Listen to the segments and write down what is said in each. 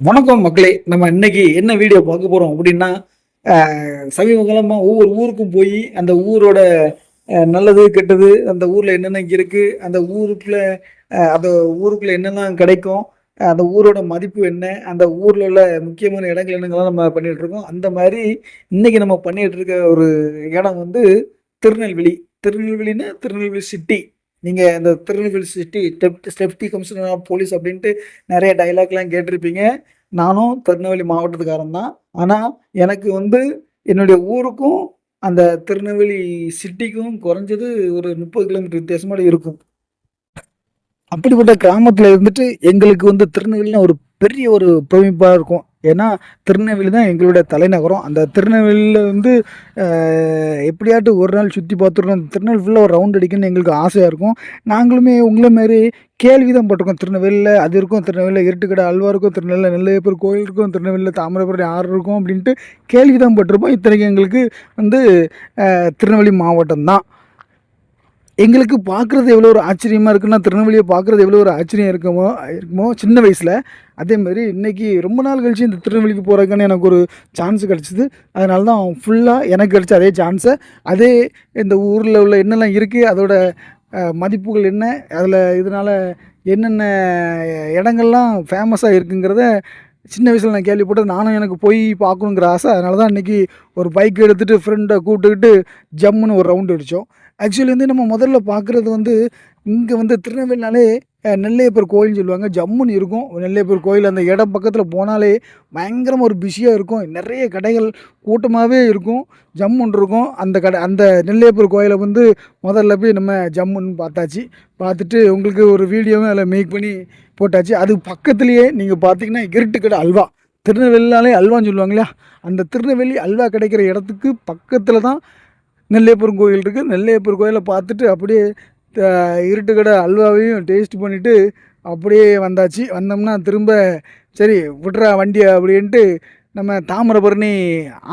வணக்கம் மக்களே. நம்ம இன்னைக்கு என்ன வீடியோ பார்க்க போறோம் அப்படின்னா சமீப காலமா ஒவ்வொரு ஊருக்கும் போய் அந்த ஊரோட நல்லது கெட்டது அந்த ஊர்ல என்னென்ன இங்க இருக்கு அந்த ஊருக்குள்ள அந்த ஊருக்குள்ள என்னெல்லாம் கிடைக்கும் அந்த ஊரோட மதிப்பு என்ன அந்த ஊர்ல உள்ள முக்கியமான இடங்கள் என்னங்கெல்லாம் நம்ம பண்ணிட்டு இருக்கோம் அந்த மாதிரி இன்னைக்கு நம்ம பண்ணிட்டு இருக்க ஒரு இடம் வந்து திருநெல்வேலி. திருநெல்வேலின்னா திருநெல்வேலி சிட்டி நீங்கள் இந்த Tirunelveli city step deputy commissioner police அப்படின்ட்டு நிறைய டைலாக்லாம் கேட்டிருப்பீங்க. நானும் திருநெல்வேலி மாவட்டத்துக்காரன் தான். ஆனால் எனக்கு வந்து என்னுடைய ஊருக்கும் அந்த திருநெல்வேலி சிட்டிக்கும் குறைஞ்சது ஒரு முப்பது கிலோமீட்டர் வித்தியாசமாக இருக்கும். அப்படிப்பட்ட கிராமத்தில் இருந்துட்டு எங்களுக்கு வந்து திருநெல்வேலினா ஒரு பெரிய ஒரு பிரமிப்பாக இருக்கும். ஏன்னா திருநெல்வேலி தான் எங்களுடைய தலைநகரம். அந்த திருநெல்வேலியில் வந்து எப்படியாட்டு எப்படியாட்டும் ஒரு நாள் சுற்றி பார்த்துருக்கோம் திருநெல்வேலியில் ஒரு ரவுண்ட் அடிக்கணும்னு எங்களுக்கு ஆசையாக இருக்கும். நாங்களுமே உங்களை மாரி கேள்வி தான் பட்டிருக்கோம். திருநெல்வேலியில் அது இருக்கும் திருநெல்வேலியில் இருட்டுக்கடை அல்வா இருக்கும் திருநெல்வேலியில் நெல்லையப்பர் கோயில் இருக்கும் திருநெல்வேலியில் தாமிரபரணி ஆறு இருக்கும் அப்படின்ட்டு கேள்வி தான் பட்டிருப்போம். இத்தனைக்கு எங்களுக்கு வந்து திருநெல்வேலி மாவட்டம் தான். எங்களுக்கு பார்க்குறது எவ்வளோ ஒரு ஆச்சரியமாக இருக்குன்னா திருநெல்வேலியை பார்க்குறது எவ்வளோ ஒரு ஆச்சரியம் இருக்குமோ இருக்குமோ சின்ன வயசில். அதே மாதிரி இன்றைக்கி ரொம்ப நாள் கழித்து இந்த திருநெல்வேலிக்கு போகிறதுக்கான எனக்கு ஒரு சான்ஸ் கிடச்சிது. அதனால தான் ஃபுல்லாக எனக்கு கிடச்ச அதே சான்ஸை அதே இந்த ஊரில் உள்ள என்னெல்லாம் இருக்குது அதோட மதிப்புகள் என்ன அதில் இதனால் என்னென்ன இடங்கள்லாம் ஃபேமஸாக இருக்குங்கிறத சின்ன வயசில் நான் கேள்விப்பட்டது. நானும் எனக்கு போய் பார்க்கணுங்கிற ஆசை. அதனால தான் இன்றைக்கி ஒரு பைக் எடுத்துகிட்டு ஃப்ரெண்டை கூப்பிட்டுக்கிட்டு ஜம்முன்னு ஒரு ரவுண்டு அடித்தோம் ஆக்சுவலி வந்து நம்ம முதல்ல பார்க்குறது வந்து இங்கே வந்து திருநெல்வேலினாலே நெல்லையப்பர் கோயில்னு சொல்லுவாங்க. ஜம்முன்னு இருக்கும். நெல்லையப்பர் கோயில் அந்த இடம் பக்கத்தில் போனாலே பயங்கரமாக ஒரு பிஸியாக இருக்கும். நிறைய கடைகள் கூட்டமாகவே இருக்கும். ஜம்முன்னு இருக்கும். அந்த கடை அந்த நெல்லையப்பர் கோயிலை வந்து முதல்ல போய் நம்ம ஜம்முன்னு பார்த்தாச்சு. பார்த்துட்டு உங்களுக்கு ஒரு வீடியோவும் அதில் மேக் பண்ணி போட்டாச்சு. அது பக்கத்துலேயே நீங்கள் பார்த்தீங்கன்னா இருட்டு கடை அல்வா. திருநெல்வேலினாலே அல்வான்னு சொல்லுவாங்களா அந்த திருநெல்வேலி அல்வா கிடைக்கிற இடத்துக்கு பக்கத்தில் தான் நெல்லையப்பர் கோயில் இருக்குது நெல்லையப்பர் கோயிலை பார்த்துட்டு அப்படியே த- இருட்டுக்கடை அல்வாவையும் டேஸ்ட் பண்ணிவிட்டு அப்படியே வந்தாச்சு. வந்தோம்னா திரும்ப சரி விட்றா வண்டியை அப்படின்ட்டு நம்ம தாமிரபரணி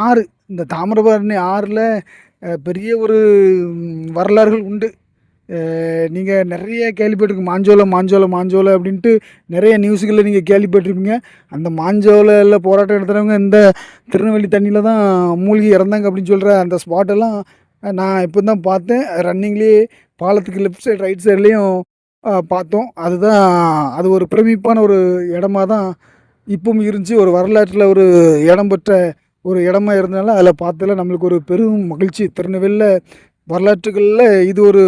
ஆறு. இந்த தாமிரபரணி ஆறில் பெரிய ஒரு வரலாறுகள் உண்டு. நீங்கள் நிறைய கேள்விப்பட்டிருக்கு மாஞ்சோலை மாஞ்சோலை மாஞ்சோலை அப்படின்ட்டு நிறைய நியூஸுகளில் நீங்கள் கேள்விப்பட்டிருப்பீங்க. அந்த மாஞ்சோலையில் போராட்டம் நடத்துகிறவங்க இந்த திருநெல்வேலி தண்ணியில் தான் மூழ்கி இறந்தாங்க அப்படின்னு சொல்கிற அந்த ஸ்பாட்டெல்லாம் நான் இப்போ தான் பார்த்தேன். ரன்னிங்லேயே பாலத்துக்கு லெஃப்ட் சைடு ரைட் சைட்லேயும் பார்த்தோம். அதுதான் அது ஒரு பிரமிப்பான ஒரு இடமா தான் இப்பவும் இருந்துச்சு. ஒரு வரலாற்றில் ஒரு இடம் பெற்ற ஒரு இடமா இருந்தனால அதில் பார்த்ததில் நம்மளுக்கு ஒரு பெரும் மகிழ்ச்சி. திருநெல்வேலியில் வரலாற்றுகளில் இது ஒரு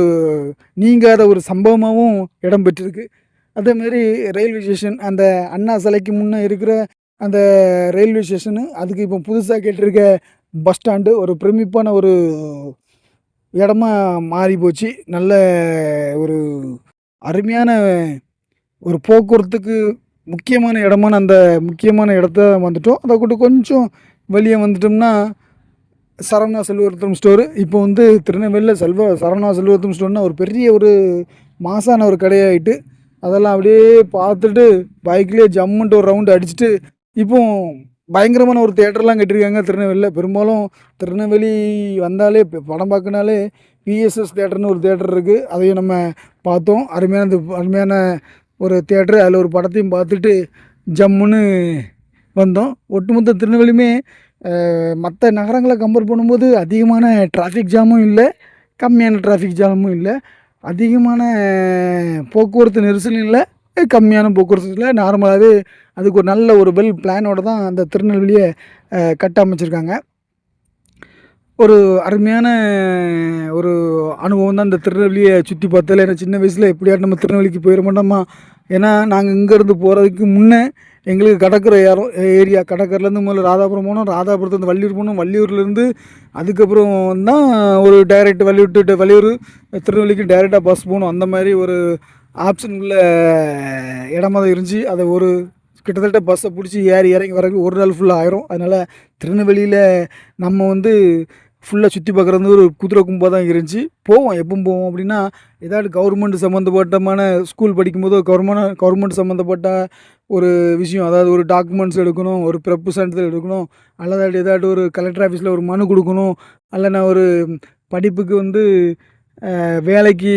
நீங்காத ஒரு சம்பவமாகவும் இடம் பெற்றிருக்கு. அதேமாரி ரயில்வே ஸ்டேஷன் அந்த அண்ணா சிலைக்கு முன்னே இருக்கிற அந்த ரயில்வே ஸ்டேஷனு அதுக்கு இப்போ புதுசாக கேட்டிருக்க பஸ் ஸ்டாண்டு ஒரு பிரமிப்பான ஒரு இடமா மாறி போச்சு. நல்ல ஒரு அருமையான ஒரு போக்குவரத்துக்கு முக்கியமான இடமான அந்த முக்கியமான இடத்த வந்துட்டோம். அதை கூட கொஞ்சம் வெளியே வந்துட்டோம்னா சரவணா செல்வரத்தம் ஸ்டோரு. இப்போ வந்து திருநெல்வேலியில் செல்வ சரவணா செல்வரத்தம் ஸ்டோர்னா ஒரு பெரிய ஒரு மாசான ஒரு கடையாயிட்டு அதெல்லாம் அப்படியே பார்த்துட்டு பைக்லேயே ஜம்முன்ட்டு ஒரு ரவுண்டு அடிச்சுட்டு இப்போ பயங்கரமான ஒரு தேட்டர்லாம் கட்டியிருக்காங்க திருநெல்வேலியில். பெரும்பாலும் திருநெல்வேலி வந்தாலே இப்போ படம் பார்க்கனாலே பிஎஸ்எஸ் தேட்டர்னு ஒரு தேட்டர் இருக்குது அதையும் நம்ம பார்த்தோம். அருமையான அருமையான ஒரு தேட்டரு அதில் ஒரு படத்தையும் பார்த்துட்டு ஜம்முன்னு வந்தோம். ஒட்டுமொத்த திருநெல்வேலியுமே மற்ற நகரங்களை கம்பேர் பண்ணும்போது அதிகமான டிராஃபிக் ஜாமும் இல்லை. கம்மியான டிராஃபிக் ஜாமும் இல்லை. அதிகமான போக்குவரத்து நெரிசலும் இல்லை. கம்மியான போக்குவரத்தில் நார்மலாகவே அதுக்கு ஒரு நல்ல ஒரு வெல் பிளானோட தான் அந்த திருநெல்வேலியை கட்டமைச்சிருக்காங்க ஒரு அருமையான ஒரு அனுபவம் தான் இந்த திருநெல்வேலியை சுற்றி பார்த்ததில். ஏன்னா சின்ன வயசில் எப்படியாட்டும் நம்ம திருநெல்வேலிக்கு போயிட மாட்டோமா ஏன்னா நாங்கள் இங்கேருந்து போகிறதுக்கு முன்னே எங்களுக்கு கடற்கரை ஏறோம் ஏரியா கடற்கரைலேருந்து முதல்ல ராதாபுரம் போனோம். ராதாபுரத்துலேருந்து வள்ளியூர் போனோம். வள்ளியூர்லேருந்து அதுக்கப்புறம் தான் ஒரு டைரக்ட் வள்ளியூர் to வள்ளியூர் திருநெல்வேலிக்கு டைரெக்டாக பஸ் போகணும் அந்த மாதிரி ஒரு ஆப்ஷன் உள்ள இடமா தான் இருந்துச்சு. அதை ஒரு கிட்டத்தட்ட பஸ்ஸை பிடிச்சி ஏறி இறங்கி வரக்கு ஒரு நாள் ஃபுல்லாக ஆயிரும். அதனால் திருநெல்வேலியில் நம்ம வந்து ஃபுல்லாக சுற்றி பார்க்குறது ஒரு குதிரை கும்பாக தான் இருந்துச்சு. போவோம். எப்பவும் போவோம் அப்படின்னா ஏதாவது கவர்மெண்ட் சம்மந்தப்பட்டமான ஸ்கூல் படிக்கும்போது கவர்மெண்ட் கவர்மெண்ட் சம்மந்தப்பட்ட ஒரு விஷயம் அதாவது ஒரு டாக்குமெண்ட்ஸ் எடுக்கணும் ஒரு பிறப்பு சான்றிதழ் எடுக்கணும் அல்லது ஏதாட்டு ஒரு கலெக்டர் ஆஃபீஸில் ஒரு மனு கொடுக்கணும் அல்லனா ஒரு படிப்புக்கு வந்து வேலைக்கு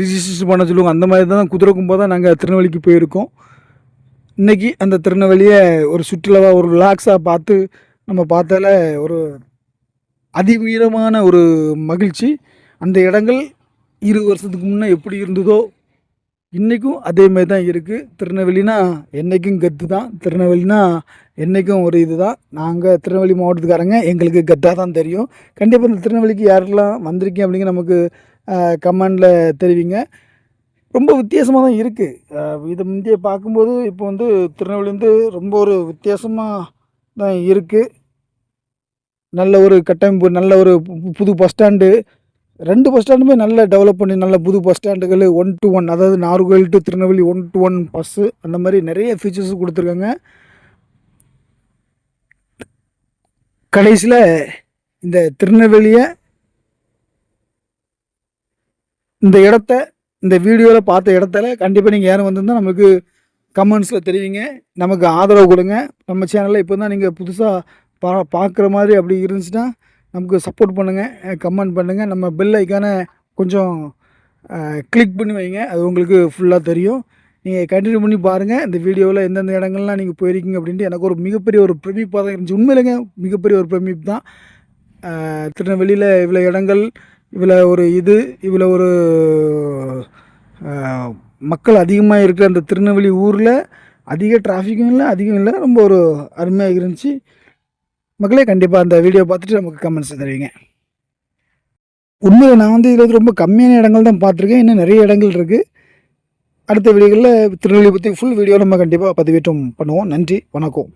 ரிஜிஸ்ட்ரேஷன் பண்ண சொல்லுவாங்க. அந்த மாதிரி தான் குதிரை போது தான் நாங்கள் திருநெல்வேலிக்கு போயிருக்கோம். இன்றைக்கி அந்த திருநெல்வேலியை ஒரு சுற்றுலாவாக ஒரு ரிலாக்ஸாக பார்த்து நம்ம பார்த்தால ஒரு அதிவீரமான ஒரு மகிழ்ச்சி. அந்த இடங்கள் இரு வருஷத்துக்கு முன்னே எப்படி இருந்ததோ இன்றைக்கும் அதே மாதிரி தான் இருக்குது திருநெல்வேலினா என்றைக்கும் கத்து தான். திருநெல்வேலினா என்றைக்கும் ஒரு இது தான். நாங்கள் திருநெல்வேலி மாவட்டத்துக்காரங்க. எங்களுக்கு கத்தாக தான் தெரியும். கண்டிப்பாக இந்த திருநெல்வேலிக்கு யாரெல்லாம் வந்திருக்கீங்க அப்படிங்கிற நமக்கு கமெண்டில் தெரிவிங்க. ரொம்ப வித்தியாசமாக தான் இருக்குது இதை முந்தைய பார்க்கும்போது இப்போ வந்து திருநெல்வேலிந்து ரொம்ப ஒரு வித்தியாசமாக தான் இருக்குது நல்ல ஒரு கட்டமைப்பு நல்ல ஒரு பு- புது பஸ் ஸ்டாண்டு. ரெண்டு பஸ் ஸ்டாண்டுமே நல்ல டெவலப் பண்ணி நல்ல புது பஸ் ஸ்டாண்டுகள் ஒன் டு ஒன் அதாவது Nagercoil to Tirunelveli one to one bus அந்த மாதிரி நிறைய ஃபீச்சர்ஸ் கொடுத்துருக்காங்க. கடைசியில் இந்த திருநெல்வேலியை இந்த இடத்த இந்த வீடியோவில் பார்த்த இடத்துல கண்டிப்பாக நீங்கள் யாரும் வந்திருந்தால் நமக்கு கமெண்ட்ஸில் தெரிவிங்க. நமக்கு ஆதரவு கொடுங்க. நம்ம சேனலில் இப்போ தான் நீங்கள் புதுசாக பா பார்க்குற மாதிரி அப்படி இருந்துச்சுன்னா நமக்கு சப்போர்ட் பண்ணுங்கள் கமெண்ட் பண்ணுங்கள் நம்ம பெல் கொஞ்சம் கிளிக் பண்ணி வைங்க. அது உங்களுக்கு ஃபுல்லாக தெரியும். நீங்கள் கண்டினியூ பண்ணி பாருங்கள் இந்த வீடியோவில் எந்தெந்த இடங்கள்லாம் நீங்கள் போயிருக்கீங்க அப்படின்ட்டு எனக்கு ஒரு மிகப்பெரிய ஒரு பிரமிப்பாக தான் இருந்துச்சு. உண்மையிலேங்க மிகப்பெரிய ஒரு பிரமிப்பு தான். திருநெல்வேலியில் இவ்வளோ இடங்கள் இவ்வளோ ஒரு இது இவ்வளோ ஒரு மக்கள் அதிகமாக இருக்கிற அந்த திருநெல்வேலி ஊரில் அதிக டிராஃபிக்கும் இல்லை அதிகம் இல்லை ரொம்ப ஒரு அருமையாக இருந்துச்சு. மக்களே கண்டிப்பாக அந்த வீடியோ பார்த்துட்டு நமக்கு கமெண்ட்ஸ் தருவீங்க. உண்மையில் நான் வந்து இதில் வந்து ரொம்ப கம்மியான இடங்கள் தான் பார்த்துருக்கேன். இன்னும் நிறைய இடங்கள் இருக்குது அடுத்த வீடியோகளில் திருநெல்வேலி பற்றி ஃபுல் வீடியோ நம்ம கண்டிப்பாக பதிவேற்றம் பண்ணுவோம். நன்றி வணக்கம்.